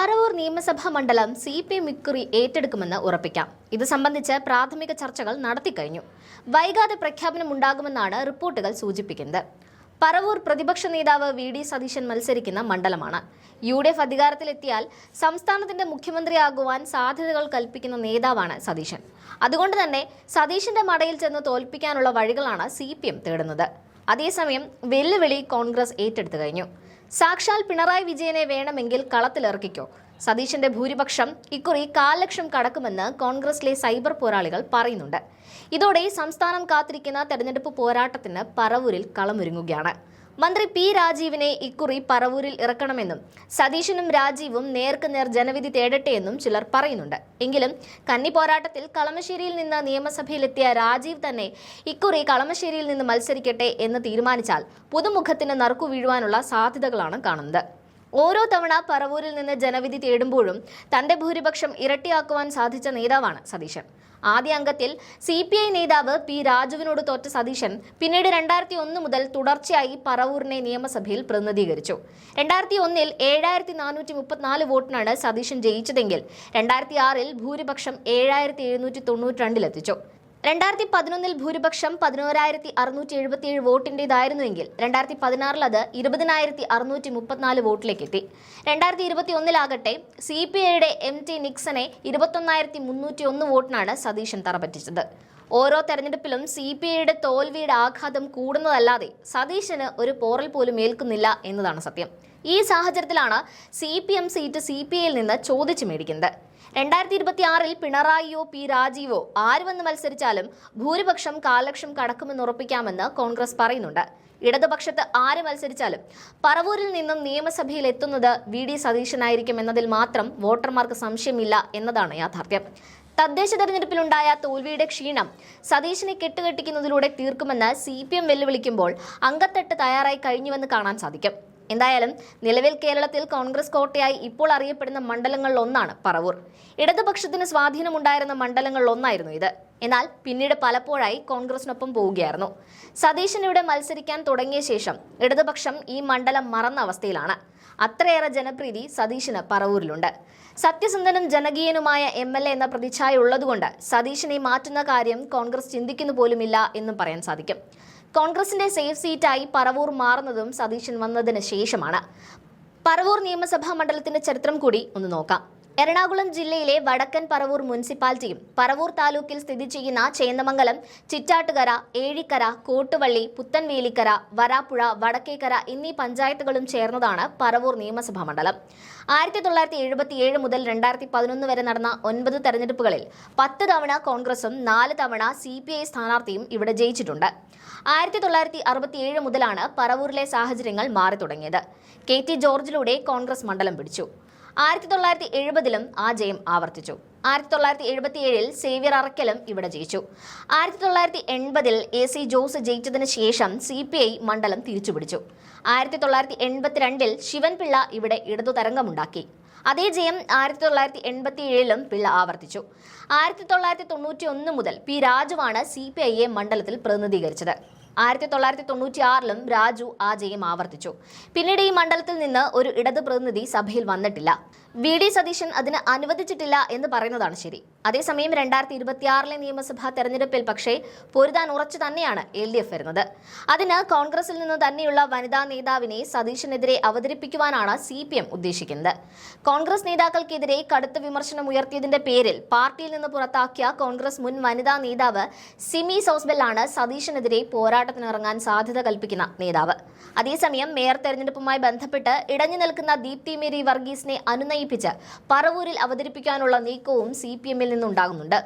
പറവൂർ നിയമസഭാ മണ്ഡലം C P M ഇക്കുറി ഏറ്റെടുക്കുമെന്ന് ഉറപ്പിക്കാം. ഇത് സംബന്ധിച്ച് പ്രാഥമിക ചർച്ചകൾ നടത്തിക്കഴിഞ്ഞു വൈകാതെ പ്രഖ്യാപനം ഉണ്ടാകുമെന്നാണ് റിപ്പോർട്ടുകൾ സൂചിപ്പിക്കുന്നത്. പറവൂർ പ്രതിപക്ഷ നേതാവ് വി ഡി സതീശൻ മത്സരിക്കുന്ന മണ്ഡലമാണ്. യു ഡി എഫ് അധികാരത്തിലെത്തിയാൽ സംസ്ഥാനത്തിന്റെ മുഖ്യമന്ത്രിയാകുവാൻ സാധ്യതകൾ കൽപ്പിക്കുന്ന നേതാവാണ് സതീശൻ. അതുകൊണ്ട് തന്നെ സതീശന്റെ മടയിൽ ചെന്ന് തോൽപ്പിക്കാനുള്ള വഴികളാണ് സി തേടുന്നത്. അതേസമയം വെല്ലുവിളി കോൺഗ്രസ് ഏറ്റെടുത്തു കഴിഞ്ഞു. സാക്ഷാൽ പിണറായി വിജയനെ വേണമെങ്കിൽ കളത്തിലിറക്കിക്കോ സതീശന്റെ ഭൂരിപക്ഷം ഇക്കുറി കാൽ ലക്ഷം കടക്കുമെന്ന് കോൺഗ്രസിലെ സൈബർ പോരാളികൾ പറയുന്നുണ്ട്. ഇതോടെ സംസ്ഥാനം കാത്തിരിക്കുന്ന തെരഞ്ഞെടുപ്പ് പോരാട്ടത്തിന് പറവൂരിൽ കളമൊരുങ്ങുകയാണ്. മന്ത്രി പി രാജീവിനെ ഇക്കുറി പറവൂരിൽ ഇറക്കണമെന്നും സതീശനും രാജീവും നേർക്ക് നേർ ജനവിധി തേടട്ടെയെന്നും ചിലർ പറയുന്നുണ്ട്. എങ്കിലും കന്നി പോരാട്ടത്തിൽ കളമശ്ശേരിയിൽ നിന്ന് നിയമസഭയിലെത്തിയ രാജീവ് തന്നെ ഇക്കുറി കളമശ്ശേരിയിൽ നിന്ന് മത്സരിക്കട്ടെ എന്ന് തീരുമാനിച്ചാൽ പുതുമുഖത്തിന് നറുക്കു വീഴുവാനുള്ള സാധ്യതകളാണ് കാണുന്നത്. ഓരോ തവണ പറവൂരിൽ നിന്ന് ജനവിധി തേടുമ്പോഴും തന്റെ ഭൂരിപക്ഷം ഇരട്ടിയാക്കുവാൻ സാധിച്ച നേതാവാണ് സതീശൻ. ആദ്യ അംഗത്തിൽ സി പി ഐ നേതാവ് പി രാജുവിനോട് തോറ്റ സതീശൻ പിന്നീട് രണ്ടായിരത്തി ഒന്ന് മുതൽ തുടർച്ചയായി പറവൂരിനെ നിയമസഭയിൽ പ്രതിനിധീകരിച്ചു. രണ്ടായിരത്തി ഒന്നിൽ ഏഴായിരത്തി നാനൂറ്റി മുപ്പത്തിനാല് വോട്ടിനാണ് സതീശൻ ജയിച്ചതെങ്കിൽ രണ്ടായിരത്തി ആറിൽ ഭൂരിപക്ഷം ഏഴായിരത്തി എഴുന്നൂറ്റി തൊണ്ണൂറ്റി രണ്ടിലെത്തിച്ചു രണ്ടായിരത്തി പതിനൊന്നിൽ ഭൂരിപക്ഷം പതിനോരായിരത്തി അറുന്നൂറ്റി എഴുപത്തിയേഴ് വോട്ടിന്റെതായിരുന്നുവെങ്കിൽ രണ്ടായിരത്തി പതിനാറിൽ അത് ഇരുപതിനായിരത്തി അറുന്നൂറ്റി മുപ്പത്തിനാല് വോട്ടിലേക്ക് എത്തി രണ്ടായിരത്തി ഇരുപത്തി ഒന്നിലാകട്ടെ സി പി ഐയുടെ എം ടി നിക്സനെ ഇരുപത്തൊന്നായിരത്തി മുന്നൂറ്റി ഒന്ന് വോട്ടിനാണ് സതീശൻ തറപറ്റിച്ചത്. ഓരോ തെരഞ്ഞെടുപ്പിലും സി പി ഐയുടെ തോൽവിയുടെ ആഘാതം കൂടുന്നതല്ലാതെ സതീശന് ഒരു പോറൽ പോലും ഏൽക്കുന്നില്ല എന്നതാണ് സത്യം. ഈ സാഹചര്യത്തിലാണ് C P M seat C P ഐയിൽ നിന്ന് ചോദിച്ചു മേടിക്കുന്നത്. രണ്ടായിരത്തി ഇരുപത്തി ആറിൽ പിണറായിയോ പി രാജീവോ ആര് വന്ന് മത്സരിച്ചാലും ഭൂരിപക്ഷം കാലക്ഷം കടക്കുമെന്ന് ഉറപ്പിക്കാമെന്ന് കോൺഗ്രസ് പറയുന്നുണ്ട്. ഇടതുപക്ഷത്ത് ആര് മത്സരിച്ചാലും പറവൂരിൽ നിന്നും നിയമസഭയിൽ എത്തുന്നത് വി ഡി സതീശനായിരിക്കും എന്നതിൽ മാത്രം വോട്ടർമാർക്ക് സംശയമില്ല എന്നതാണ് യാഥാർത്ഥ്യം. തദ്ദേശ തെരഞ്ഞെടുപ്പിലുണ്ടായ തോൽവിയുടെ ക്ഷീണം സതീശനെ കെട്ടുകെട്ടിക്കുന്നതിലൂടെ തീർക്കുമെന്ന് സി പി എം വെല്ലുവിളിക്കുമ്പോൾ അംഗത്തെട്ട് തയ്യാറായി കഴിഞ്ഞുവെന്ന് കാണാൻ സാധിക്കും. എന്തായാലും നിലവിൽ കേരളത്തിൽ കോൺഗ്രസ് കോട്ടയായി ഇപ്പോൾ അറിയപ്പെടുന്ന മണ്ഡലങ്ങളിൽ ഒന്നാണ് പറവൂർ. ഇടതുപക്ഷത്തിന് സ്വാധീനമുണ്ടായിരുന്ന മണ്ഡലങ്ങളിൽ ഒന്നായിരുന്നു ഇത്. എന്നാൽ പിന്നീട് പലപ്പോഴായി കോൺഗ്രസിനൊപ്പം പോവുകയായിരുന്നു. സതീശൻ ഇവിടെ മത്സരിക്കാൻ തുടങ്ങിയ ശേഷം ഇടതുപക്ഷം ഈ മണ്ഡലം മറന്ന അവസ്ഥയിലാണ്. അത്രയേറെ ജനപ്രീതി സതീശന് പറവൂരിലുണ്ട്. സത്യസന്ധനും ജനകീയനുമായ എം എൽ എ എന്ന പ്രതിച്ഛായ ഉള്ളതുകൊണ്ട് സതീശനെ മാറ്റുന്ന കാര്യം കോൺഗ്രസ് ചിന്തിക്കുന്നു പോലുമില്ല എന്നും പറയാൻ സാധിക്കും. കോൺഗ്രസിന്റെ സേഫ് സീറ്റായി പറവൂർ മാറുന്നതും സതീശൻ വന്നതിന് ശേഷമാണ്. പറവൂർ നിയമസഭാ മണ്ഡലത്തിന്റെ ചരിത്രം കൂടി ഒന്ന് നോക്കാം. എറണാകുളം ജില്ലയിലെ വടക്കൻ പറവൂർ മുനിസിപ്പാലിറ്റിയും പറവൂർ താലൂക്കിൽ സ്ഥിതി ചെയ്യുന്ന ചേന്ദമംഗലം ചിറ്റാട്ടുകര ഏഴിക്കര കോട്ടുവള്ളി പുത്തൻവേലിക്കര വരാപ്പുഴ വടക്കേക്കര എന്നീ പഞ്ചായത്തുകളും ചേർന്നതാണ് പറവൂർ നിയമസഭാ മണ്ഡലം. ആയിരത്തി തൊള്ളായിരത്തി എഴുപത്തി ഏഴ് മുതൽ രണ്ടായിരത്തി പതിനൊന്ന് വരെ നടന്ന ഒൻപത് തെരഞ്ഞെടുപ്പുകളിൽ പത്ത് തവണ കോൺഗ്രസും നാല് തവണ സി പി ഐ സ്ഥാനാർത്ഥിയും ഇവിടെ ജയിച്ചിട്ടുണ്ട്. ആയിരത്തി തൊള്ളായിരത്തി അറുപത്തിയേഴ് മുതലാണ് പറവൂരിലെ സാഹചര്യങ്ങൾ മാറി തുടങ്ങിയത് കെ ടി ജോർജിലൂടെ കോൺഗ്രസ് മണ്ഡലം പിടിച്ചു. ആയിരത്തി തൊള്ളായിരത്തി എഴുപതിലും ആ ജയം ആവർത്തിച്ചു. ആയിരത്തി തൊള്ളായിരത്തി എഴുപത്തിയേഴിൽ സേവ്യർ അറക്കലും ഇവിടെ ജയിച്ചു. ആയിരത്തി തൊള്ളായിരത്തി എൺപതിൽ എ സി ജോസ് ജയിച്ചതിന് ശേഷം സി പി ഐ മണ്ഡലം തിരിച്ചുപിടിച്ചു. ആയിരത്തി തൊള്ളായിരത്തി എൺപത്തിരണ്ടിൽ ശിവൻപിള്ള ഇവിടെ ഇടതു തരംഗമുണ്ടാക്കി. അതേ ജയം ആയിരത്തി തൊള്ളായിരത്തി എൺപത്തി ഏഴിലും പിള്ള ആവർത്തിച്ചു. ആയിരത്തി തൊള്ളായിരത്തി തൊണ്ണൂറ്റി ഒന്ന് മുതൽ പി രാജുവാണ് സി പി ഐയെ മണ്ഡലത്തിൽ പ്രതിനിധീകരിച്ചത്. ആയിരത്തി തൊള്ളായിരത്തി തൊണ്ണൂറ്റി ആറിലും രാജു ആ ജയം ആവർത്തിച്ചു. പിന്നീട് ഈ മണ്ഡലത്തിൽ നിന്ന് ഒരു ഇടത് പ്രതിനിധി സഭയിൽ വന്നിട്ടില്ല. വി ഡി സതീശൻ അതിന് അനുവദിച്ചിട്ടില്ല എന്ന് പറയുന്നതാണ് ശരി. അതേസമയം രണ്ടായിരത്തി ഇരുപത്തിയാറിലെ നിയമസഭാ തെരഞ്ഞെടുപ്പിൽ പക്ഷേ പൊരുതാൻ ഉറച്ചു തന്നെയാണ് എൽ ഡി എഫ് വരുന്നത്. അതിന് കോൺഗ്രസിൽ നിന്ന് തന്നെയുള്ള വനിതാ നേതാവിനെ സതീശനെതിരെ അവതരിപ്പിക്കുവാനാണ് സി പി എം ഉദ്ദേശിക്കുന്നത്. കോൺഗ്രസ് നേതാക്കൾക്കെതിരെ കടുത്ത വിമർശനം ഉയർത്തിയതിന്റെ പേരിൽ പാർട്ടിയിൽ നിന്ന് പുറത്താക്കിയ കോൺഗ്രസ് മുൻ വനിതാ നേതാവ് സിമി സോസ്ബെല്ലാണ് സതീശനെതിരെ പോരാട്ടത്തിനിറങ്ങാൻ സാധ്യത കൽപ്പിക്കുന്ന നേതാവ്. അതേസമയം മേയർ തെരഞ്ഞെടുപ്പുമായി ബന്ധപ്പെട്ട് ഇടഞ്ഞു നിൽക്കുന്ന ദീപ്തി മേരി വർഗീസിനെ അനുനയിപ്പിച്ച് പറവൂരിൽ അവതരിപ്പിക്കാനുള്ള നീക്കവും സി പി എമ്മിൽ നിന്നുണ്ടാകുന്നുണ്ട്